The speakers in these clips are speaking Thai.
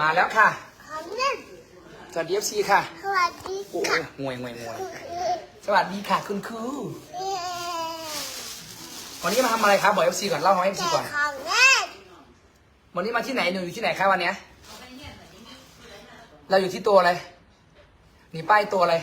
มาแล้วค่ะขอเล่นสวัสดีเอฟซีค่ะ สวัสดีโอ้ค่ะยงวยงวยงวยสวัสดีค่ะ คุณครูเย้วันนี้มาทำอะไรครับบอกเอฟซีก่อนเล่าให้เอฟซีแกะก่อนของเล่นวันนี้มาที่ไหนหนูอยู่ที่ไหนครับวันเนี้ยเราอยู่ที่ตัวอะไรนี่ป้ายตัวอะไร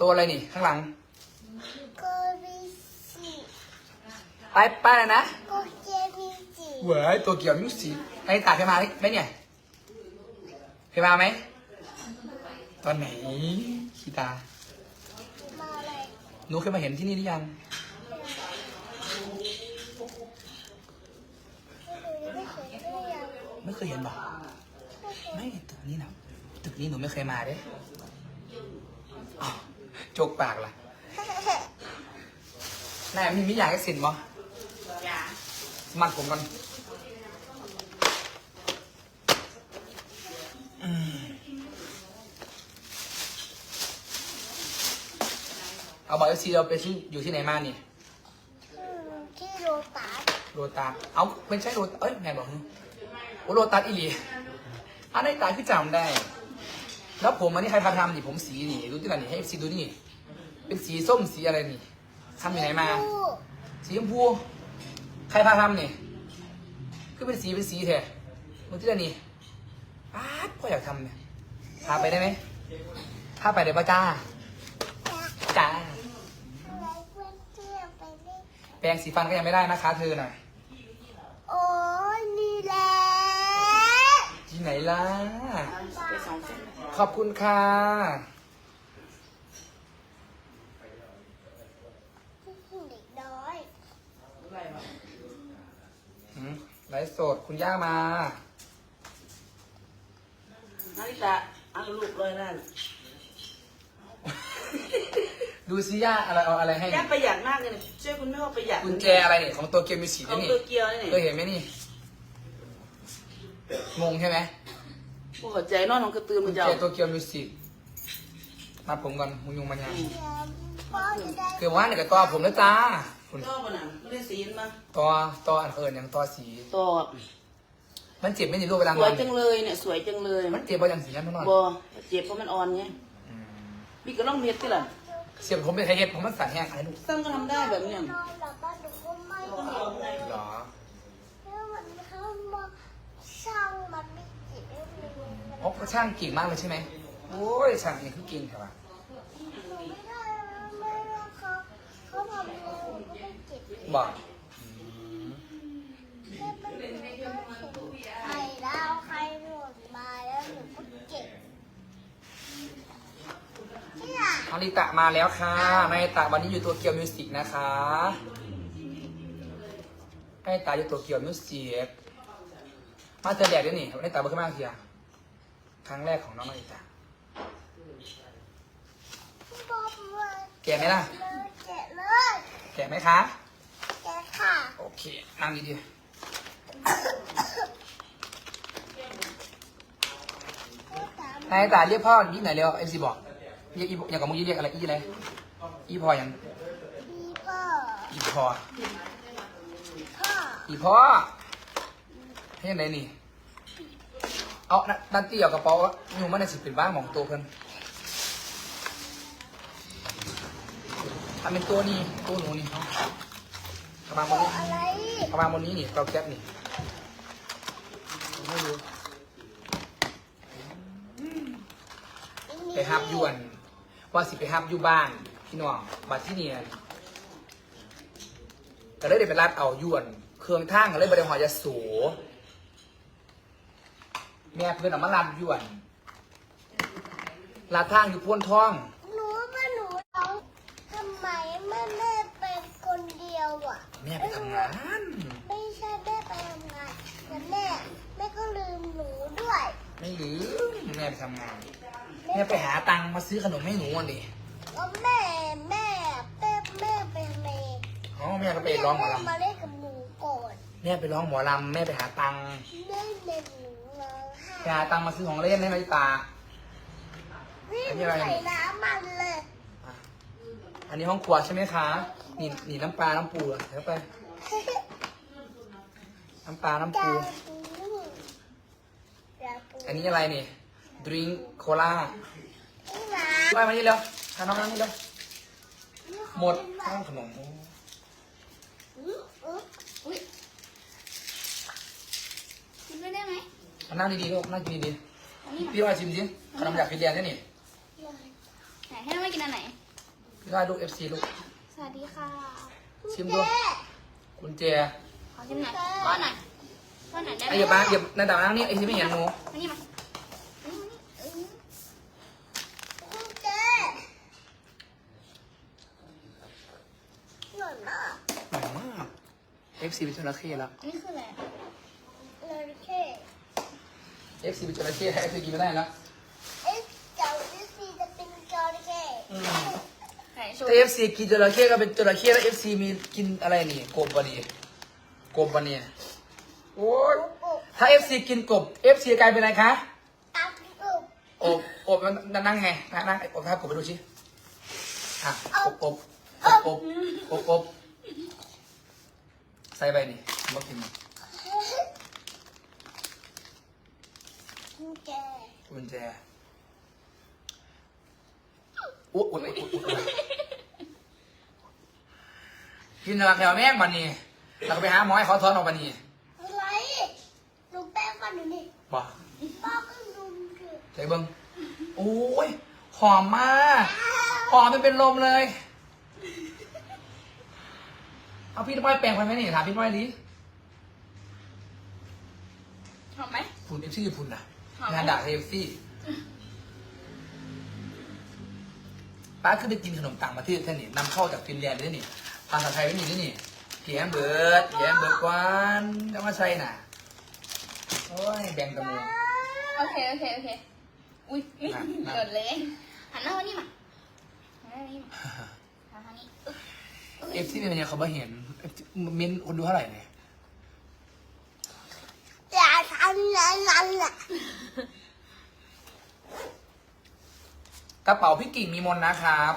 ตัวอะไรนี่ข้างหลังโกบิจิป้ายป้ายอะไรนะโกเจบิจิเว้ยตัวเกี่ยวมิวสิไอ้ตาเคยมาไหมเนี่ย เคยมาไหม ตอนไหนคีตา มาอะไรหนูเคยมาเห็นที่นี่หรือยัง ไม่เคยได้ยังไม่เคยเห็นหรอไม่ตึกนี้นะตึกนี้หนูไม่เคยมาเด้อ้าวโจกปากล่ะนายมีมิอยากให้สินบ่มัดผมก่อนอืม เอาบอกเอฟซีเราไปที่อยู่ที่ไหนมานี่อืมที่โรตัสโรตัสเอาไม่ใช่โรตัสเอ้ยแม่บอกหึโอ้โรตัสอีหลีอันนี้ตายคือจำได้ แล้วผมอันนี้ใครพาทำนี่ผมสีนี่ดูที่ไหนนี่ให้เอฟซีดูนี่ เป็นสีส้มสีอะไรนี่ทำอยู่ไหนมาผู้สีชมพูใครพาทำนี่คือเป็นสีเป็นสีแท้ดูที่ไหนนี่ ป๊าดพ่ออยากทำเนี่ยพาไปได้ไหมพาไปได้ปะจ้าจะจ้าอะไรเพื่อนเพื่อนไปเล่นแปรงสีฟันก็ยังไม่ได้นะคะเธอน่ะโอ้ยนี่แหละที่ไหนล่ะไปสองเส้นขอบคุณค่ะเด็กน้อยหืมไลฟ์สดคุณย่ามา นาฬิตาเอาลูกเลยนั่นดูซิย่าอะไรเอาอะไรให้ ย่าประหยัดมากเลยนะช่วยคุณแม่ว่าประหยัดกุญแจอะไรเนี่ยของตัวเกมมีสีของนี่ตัวเกียวนี่เคยเห็นไหมนี่ งงใช่ไหมพวกหัวใจนอนของกระตือกุมัญนแจจะเอาตัวเกียวมิวสิกมาผมก่อนมุงยุงมันยังพ่อจะได้คือว่าเนี่ยกับตัวผมนะจ้าคุณชอบมันอะไม่ได้สีนมาตัวตัวอันเอิญอย่างตัวสีตอบ มันเจ็บไหม่ในรูปเวลาสนวอยนจังเลยเนี่ยสวยจังเลยมันเจ็บว่าอย่างสีนั้นเท่านั้นบอเจ็บเพราะมันอ่อนไงอืมพี่ก็ต้องเม็ดที่ล่ะเสียบผมเป็นไทเฮ็ดผมมันสั่นแห้งอะไรลูกซ้ำก็ทำได้แบบเนี้ยนอนหลับบ้านหนูก็ไม่เห็นเลยเหรอแล้วมันเข้ามาช่างมันไม่จิบไม่มีมันเพราะเขาช่างเก่งมากเลยใช่ไหมโอ้ยช่างนี่คือเก่งใช่ปะหนูไม่ได้ไม่ได้เขาเขาทำเร็วก็ไม่จิบบอก แค่มันหนูก็เห็นไข่ดาวใครหล่นมาแล้วหนูก็เก็บที่ไหน นา ริตะมาแล้วค่ะนาริตะวันนี้อยู่ตัวเกียวมิวสิกนะคะนาริตะอยู่ตัวเกียวมิวสิกมาเจอแดดด้วยนี่นาริตะเบิร์ขึ้นมาเทียครั้งแรกของน้องนาริตะบอกเลยแก่ไหมล่ะเลยเจ็บเลย แก่ไหมคะ แกค่ะ โอเค นั่งดีๆนายตาเรียกพ่อยี่ไหนเร็วเอ็มซีบอก เรียกอีอย่างกับมึงยี่เรียกอะไรอีอะไรอีพอยังพี่พ่ออีพอพ่ออีพ่อให้ยไงนี่เอานันันตี้เอากระเป๋าอยู่มันในสิเป็นบ้างหมองตัวเพิ่นทำเป็นตัวนี้ตัวหนูนี่เอาประมาณบนนี้อะไรประมาณบนนี้นี่เตาแก๊สนี่ไม่รู้ไปฮับยวน ว่าสิไปฮับอยู่บ้านพี่น้องบัดที่เนียนแต่เลยได้ไปรัดเอายวน เครื่องทางก็เลยบริหารยาสูแม่เพื่อนเอามารัดยวนรัดทางอยู่พ้นท้องหนูว่าหนูร้องทำไมแม่แม่เป็นคนเดียวอะ แม่ไปทำงานไม่ใช่แม่ไปทำงานแต่แม่แม่ก็ลืมหนูด้วย ไม่ลืมแม่ไปทำงาน แม่ไปหาตังค์มาซื้อขนมให้หนูวันนี้แล้วแม่แม่แม่แม่ไปทำไมอ๋อแม่ก็ไปร้องหมอแม่ลำมาเล่นกับหนูก่อนแม่ไปร้องหมอลำแม่ไปหาตังค์แม่เล่นหนูร้องไปไห้หาตังค์มาซื้อของเล่นให้นาริตาวิ่อันงนี้อะไร ใส่น้ำมันเลยอะอันนี้ห้องครัวใช่ไหมคะนี่นี่น้ำปลา น้ำปูอะเดี๋ยวไป น้ำปลา น้ำจาปูปูจาปูอันนี้อะไรนี่ ดริงโคลานี่นะไปมานี่เร็วทานน้องนั่งนี่เร็วหมดข้าวขนมอื้ออื้ออุ้ยกินด้วยได้ไหมมานั่งดีๆลูกนั่งกินดีอันนี้ๆมาพี่ว่าชิมสิขนมอยากกินเรียนนี่นี่ไหนให้น้องไม่กินอันไหนพี่ว่าลูกเอฟซีลูก สวัสดีค่ะ ชิมดูกุญแจขอชิมหน่อยก้อนหน่อยก้อนหน่อยได้ไหมไอ้อย่าบ้าอย่าในดาวนั่งนี่ไอ้ที่ไม่เห็นหนูมานี่มา F4 เป็นจระเข้แล้ว นี่คืออะไรจระเข้ F4 เป็นจระเข้ให้ F4 กินไม่ได้แล้วเอ๊ะเจ้าที่สีจะเป็นจระเข้ไหนโชว์ถ้ F4 กินจระเข้ก็เป็นจระเข้แล้ว F4 มีกินอะไรนี่กบวะนี่กบวะนี่โอ้ยปุ๊บปุ๊บถ้า F4 กินกบ F4 กลายเป็นอะไรคะอบอบนั่งไงนั่งนั่งอบถ้ากบไปดูสิอะอบอบอบอบอบอบ ใส่ไปนี่บอกกินคุณเจ๊กุญแจอุ๊ยอุ๊ยอุ๊ยอุ๊ยอุ๊ยกินอะไรแถวแม่งมันนี่เราก็ไปหาหมอให้เขาถอนออกมานี่อะไรหนูแป้งฟันอยู่นี่บอกป้าก็ดูคือใส่เบิ้งโอ้ยหอมมากหอมมันเป็นลมเลย เอาพี่น้อยแปลงไปไหมนี่ถามพี่น้อยดิหอมไหม ฝุ่นเอฟซี่ฝุ่นนะหอมไหม งานด่าเอฟซี่ป้าขึ้นไปกินขนมต่างประเทศท่านนี่นำเข้าจากฟินแลนด์เลยนี่ภาษาไทยไม่มีด้วยนี่เขียนเบิร์ดเขียนเบิร์ดกวานจะมาใช่น่ะโอ้ยแบ่งตะมูโอเค โอเค โอเค อุ้ยนั่นนั่นหล่นเลยหันหน้ามานี่มาหันหน้ามานี่มาหันทางนี้อึ๊บ เอฟซีเป็นยังเขาไม่เห็น FT มินคนดูเท่าไหร่เนี่ยอย่าทำนั้นนั่นแหละกระเป๋าพี่กิ่งมีมนนะครับ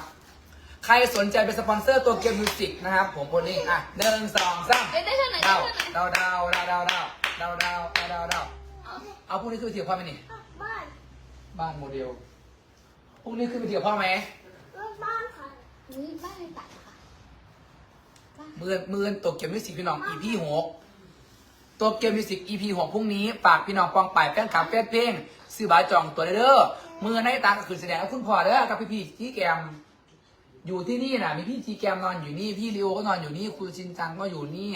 ใครสนใจเป็นสปอนเซอร์ตัวเกมมิวสิกนะครับ ผมโพลิ่งอะหนึ่งสองสามเอ้ยได้เท่าไหร่ได้เดาเท่าไหร่ เดาเดาเดาเดาเดาเดาเดาเดาเดาเอาเอาพวกนี้ขึ้นไปเที่ยวพ่อไหมนี่ บ้านบ้านโมเดลพวกนี้ขึ้นไปเที่ยวพ่อไหมบ้านค่ะอุ้ยบ้านเลยตัดเห รอค่ะมือมือตัวเกมมิวสิกพี่น้อง EP หกตัวเกมมิวสิก EP หกพรุ่งนี้ฝากพี่น้องปองป่ายแฟนคลับแฟนเพลงซื้อบาจองตัวเด้อมือในตาก็คือแสดงกับคุณพ่อเด้อกับพี่พี่ที่แกม อยู่ที่นี่นะมีพี่ทีแกมนอนอยู่นี่พี่ริโอก็นอนอยู่นี่คุณชินจังก็อยู่นี่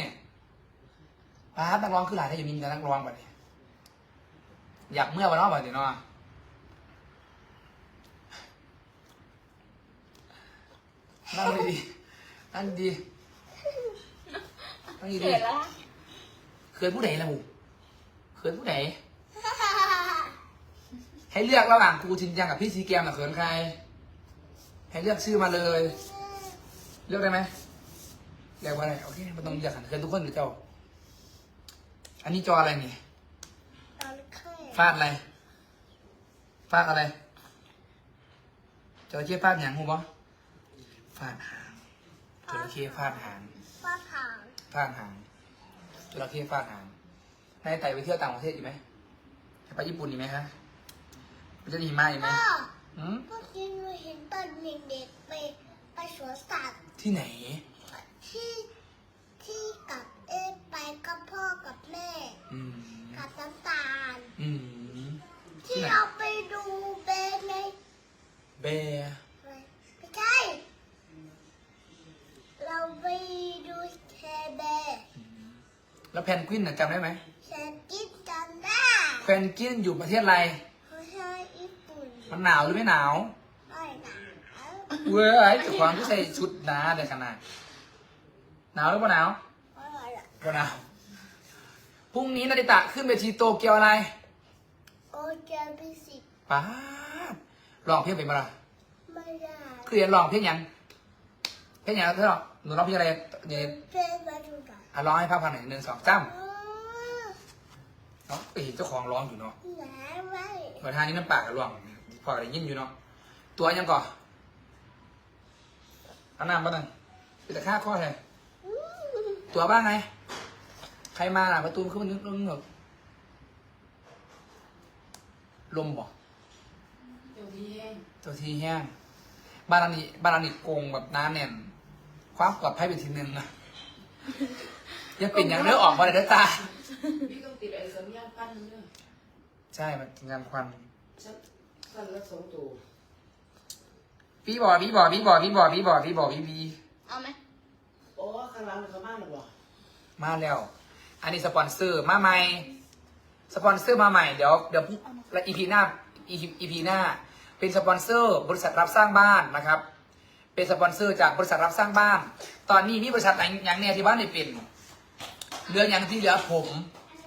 ป้าบนักร้องคือหลายถ้าอยู่มีแต่นักร้องแบบนี้อยากเมื่อวันนอกแบบนี้เนาะนั่งดีนั่งดี นั่งดีเกิดแล้วๆเคยผู้ใดล่ะหูเคยผู้ใดให้เลือกระหว่างครูชินจังกับพี่ซีแกมน่ะเขินใคร ให้เลือกชื่อมาเลย เลือกได้ไหมเลือกว่าอะไรโอเคมันต้องเลือกกันเคยทุกคนหรือเจ้า อันนี้จออะไรนี่ตอนแค่ฟาดอะไรฟาดอะไร จอเชี่ฟาดหยังหูบ่ฟาดหางจระเข้ฟาดหางป้าถางฟาดหางจระเข้ฟาดหางนายไต่ไปเที่ยวต่างประเทศอีกไหมไปญี่ปุ่นอีกไหมคะไปเที่ยวหิมะอีกไหมพ่อหืมเมื่อกี้หนูเห็นตอนเด็กๆไปไปสวนสัตว์ที่ไหน ที่ที่กับเอ๊ะไปกับพ่อกับแม่ อืมกับน้ำตาล อืมที่ไหนเราไปดูเบนใน เบร์ แล้วแพนกวินน่ะจำได้ไหมฉันกินจำได้แพนกวินอยู่ประเทศอะไร เขาใช้ญี่ปุ่นมันหนาวหรือไม่หนาว ไม่หนาวเว้ยแต่ความที่ใส่ชุดหนาเลยขนาดหนาวหรือเปล่าหนาวไม่หนาวเปล่าหนาวพรุ่งนี้นาดิตะขึ้นเวทีโตเกียวอะไรโอเจพิสิกป้าบร้องเพลงเป็นปะล่ะไม่ได้คือเรียนร้องเพลงหยังเพลงหยังเธอหรอหนูร้องเพลงอะไรเนี่ยเป็นมาดูกัน อะร้องให้ภาพพันหน่อยหนึ่งสองสามอ๋อเนาะเห็นเจ้าของร้องอยู่เนาะหนาวไว้เปิดทางนี้น้ำปากกับร้องพอได้ยินอยู่เนาะ ตัวยังก่อนเอาน้ำมาหนึ่งเป็นตะค่าข้อแทนอืมตัวบ้างไง ใครมาล่ะประตูมันขึ้นมันนึกนึกเหรอลมบอกตัวทีแห้งบ้านอันนี้บ้านอันนี้โกงแบบน้ำเนี่ยความปลอดภัยเป็นทีหนึ่งนะ อย่าเป็นอย่างเลือออกมาเลยเด้อตา พี่ต้องติดไอ้สัญญาณปั้นเนี่ยใช่ มันงานควันฉันสั้นละสองตัวพี่บอกพี่บอกพี่บอกพี่บอกพี่บอกพี่บอกพี่บีเอาไหมโอ้ข้างหลังเขามากหรือเปล่ามาแล้ว อันนี้สปอนเซอร์มาใหม่ สปอนเซอร์มาใหม่ เดี๋ยวเดี๋ยวและอีพีหน้าอีพีหน้า เป็นสปอนเซอร์บริษัทรับสร้างบ้านนะครับ เป็นสปอนเซอร์จากบริษัทรับสร้างบ้าน ตอนนี้มีบริษัทไหนอย่างแน่ที่บ้านได้เป็น เหลืออย่างที่เหลือผม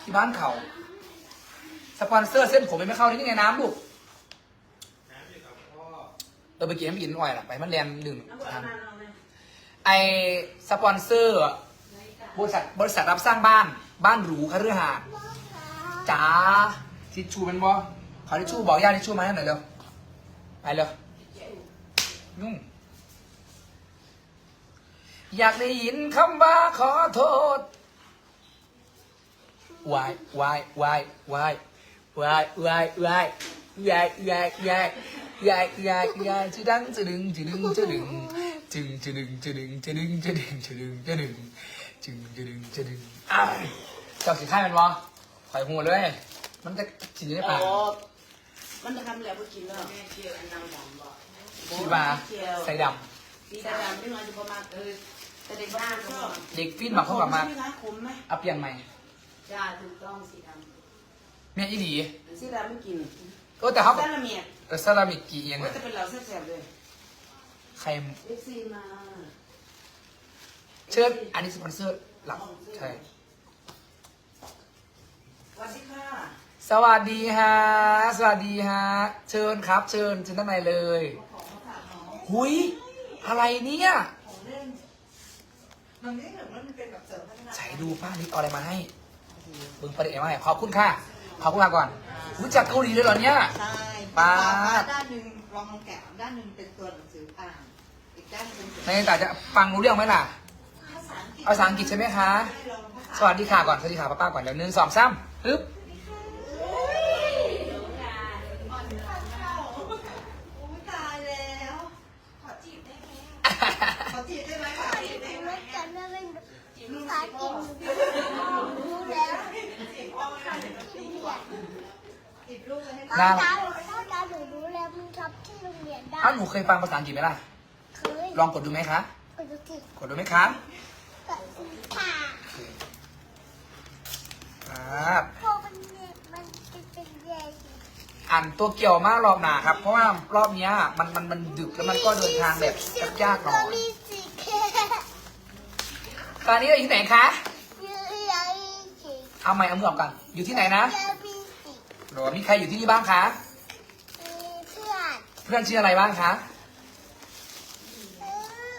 ที่บ้านเขาสปอนเซอร์เส้นผมไม่เข้าที่นี่ไงน้ำลูกเออไปกินน้ำอินอ่อยล่ะไปมันแรงหนึ่งน้ำบอลทางนานเอาไหมไอสปอนเซอร์ บริษัทบริษัทรับสร้างบ้าน บ้านหรูคฤหาสน์จ๋าทิชชูเป็นบ่ขอทิชชูบอกญาติทิชชูมาให้หน่อยเร็วไปเร็วยุ่งอยากได้ยินคำว่าขอโทษ วายวายวายวายวายวายวายวายวายวายวายวายวายจะดังจะดึงจะดึงจะดึงจึงจะดึงจะดึงจะดึงจะดึงจะดึงจะดึงจึงจะดึงจะดึงอ้าวเจ้าสิค่ายมันบ่ข่อยหัวเลย มันจะกินได้อ๋ปะอมันจะทำแล้วก็กินแล้วแม่เคียวอันดำดำบ่คิดว่าใส่ดสีดำไม่น้อยจะประมาณเออแต่เด็กบ้านก็ำเด็กฟินบางคนแบบมาใช่ไหมคะขมไหมเอาเปลี่ยนใหม่ จ้าถูกต้องสีดแม่อีหลีำสีดำไม่กินโอ้แต่เขาซาลาเมียแต่ซาลามิกีเองก็อะจะเป็นเราแซ่บๆเลยใครเอฟซีมาเชิญอันนี้สปอนเซอร์หลักใช่ สวัสดีค่ะสวัสดีฮะ สวัสดีฮะ เชิญครับ เชิญเชิญด้านในเลยหุย อะไรเนี่ยมันไม่เหมือนมันเป็นแบบเสริมพัฒนาใส่ดูป้านิดเอาอะไรมาให้ เบึงประเด็นมาให้ขอบคุณค่ะ ขอบคุณค่ะก่อนรู้จักเกาหลีเลยเหรอเนี่ย ใช่ป๊าด ด้านหนึ่งรองลงแกะด้านหนึ่งเป็นตัวหนังสืออ่านอีกด้านหนึ่งเป็นในแต่จะฟังรู้เรื่องไหมล่ะ ภาษาอังกฤษเอาภาษาอังกฤษใช่ไหมคะ ให้ลองภาษาสวัสดีค่ะก่อน สวัสดีค่ะป้าป้าก่อนเดี๋ยวหนึ่งสองสามปึ๊บอุ้ยตายแล้วขอจีบได้ไหมขอจีบได้ไหมขอจีบได้ไหมไม่กันไม่เป็นภาษาอังกฤษรู้แล้ว จีบพ่อไม่ได้เดี๋ยวจีบก่อนจี บลูกเลยให้พ่อจ๋าหนูพ่อจ๋าหนูรู้แล้วมันชอบที่โรงเรียนได้อ้าวหนูเคยฟังภาษาอังกฤษไหมล่ะ เคยลองกดดูไหมคะ ไปดูสิกดดูไหมคะกับค่ะครับ พอมันเนี่ยมันจะเป็นแย่สิอ่านตัวเกี่ยวมากรอบหนาครับ เพราะว่ารอบเนี้ยมันมันมันดึกแล้วมันก็เดินทางแบบยากๆหน่อยมีสีแค่ตอนนี้เราอยู่ที่ไหนคะ เยอะใหญ่สีเอาใหม่เอามือออกกันอยู่ที่ไหนนะเยอะมีสี หรือว่ามีใครอยู่ที่นี่บ้างคะ มีเพื่อนเพื่อนชื่ออะไรบ้างคะเออ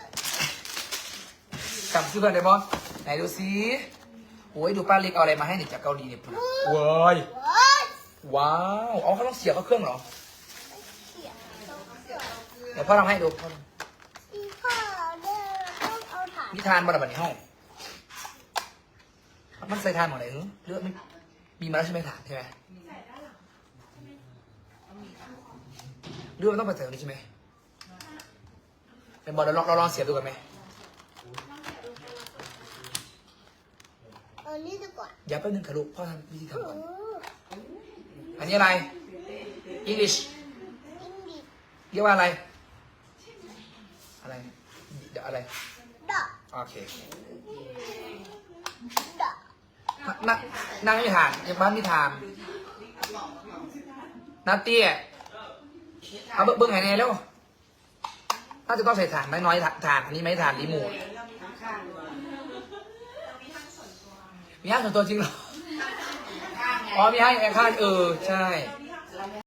จำชื่อเพื่อนได้บ้ไหนดูซิโอ้ยดูป้าเล็กเอาอะไรมาให้เนี่ยจากเกาหลีเนี่ยเพื่อนเว้ย โอ๊ยว้าวอ๋อเขาต้องเสียบเข้าเครื่องเหรอ เสียงตรงเสียงเดี๋ยวพ่อทำให้ดูพ่ออีพ่อเนี่ยต้องเอาถ่านนิทานบรรบัดในห้อง มันใส่ทานหมดเลยเหรอหรือว่ามันมีมาแล้วใช่ไหมถานใช่ไหมหรือว่ามันต้องไปใส่ตรงนี้ใช่ไหมเป็นบอลเราลองเราลองเสียบดูกันไหมเอานี่ดีกว่าอย่าแป๊บนึงค่ะลูกพ่อทำวิธีทำก่อนอืออันนี้อะไร English อิงดิเรียกว่าอะไร อะไร เดี๋ยวอะไร ดอกโอเคดอกนั่งนั่งไม่มีฐานยังบ้านมีฐานนัตเตี้ย เอาเบิ้งเบิ้งไหนเนี่ยเร็วน่าจะต้องใส่ฐานน้อยๆฐานฐานอันนี้ไม่ฐานรีโมทข้างๆด้วยมีห้างส่วนตัวจริงเหรอ อ๋อมีห้างแอร์ค่าเออ ใช่มี